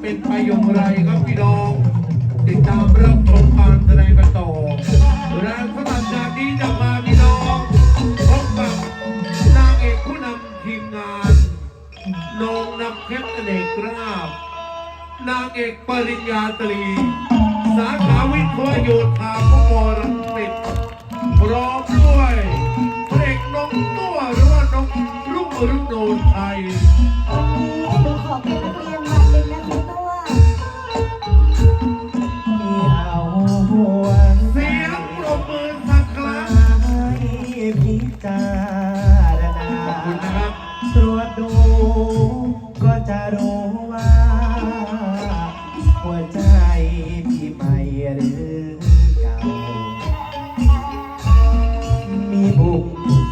เป็นไปอย่างไรครับพี่น้อง ติดตามรับชมการแสดงกันต่อแรงสลับจากนี้จะมาพี่น้องพบกับนางเอกผู้นำทีมงานน้องนำเพชรอเนกราบ นางเอกปริญญาตรี สาขาวิทยาโยธา จารณาขอบคุณนะครับ ตรวจดูก็จะรู้ว่า หัวใจพี่ใหม่หรือเก่า มีบุก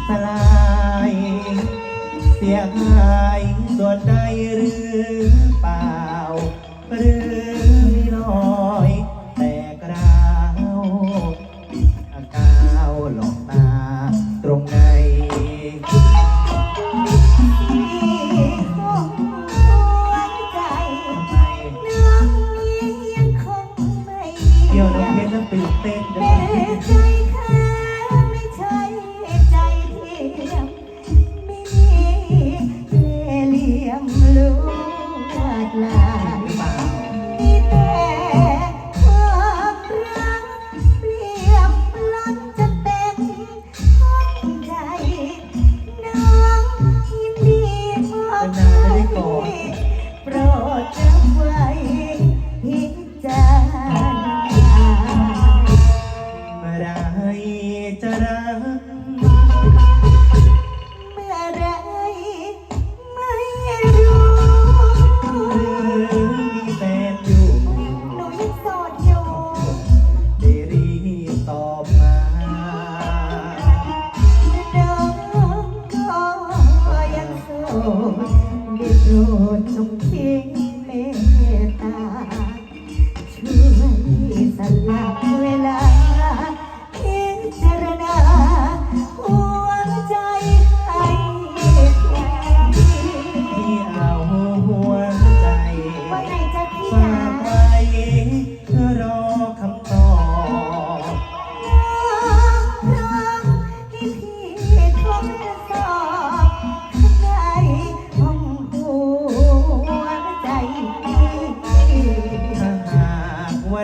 สลาย เสียหายส่วนใดหรือ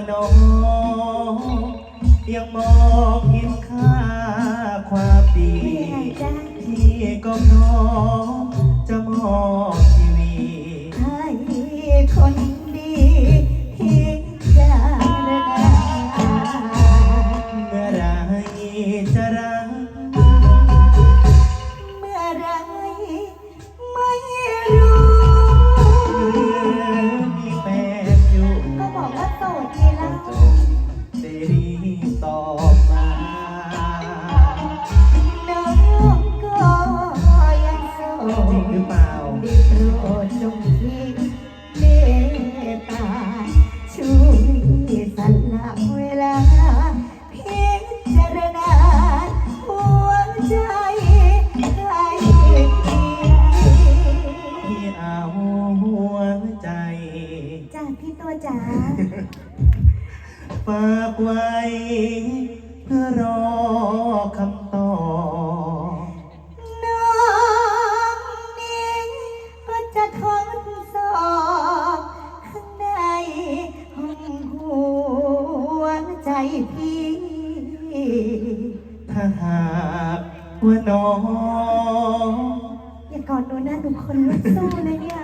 นองยังมองเห็นค่าความดีที่ก็พร้อมจะมอบชีวิตให้คน หรือเปล่า โปรดจงทิ้งเมตตา ช่วยสละเวลาพิจารณาหัวใจให้พี่ที่เอาหัวใจ จ้าพี่ตัวจ๋าฝากไว้ เพื่อรอคำ พี่ ถ้าหากว่าน้อง อย่ากอดหนูนะหนูคนลุกสู้เลยเนี่ย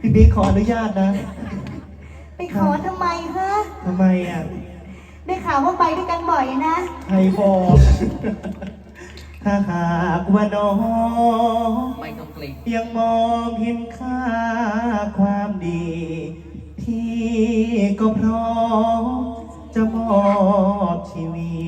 พี่บิ๊กขออนุญาตนะ ไปขอทำไมฮะ ทำไมอะ ได้ข่าวว่าไปด้วยกันบ่อยนะ ใครบอก ถ้าหากว่าน้อง ไม่ต้องเกรงยังมองเห็นค่าความดี พี่ก็พร้อมจะมอบ ชีวิตให้พี่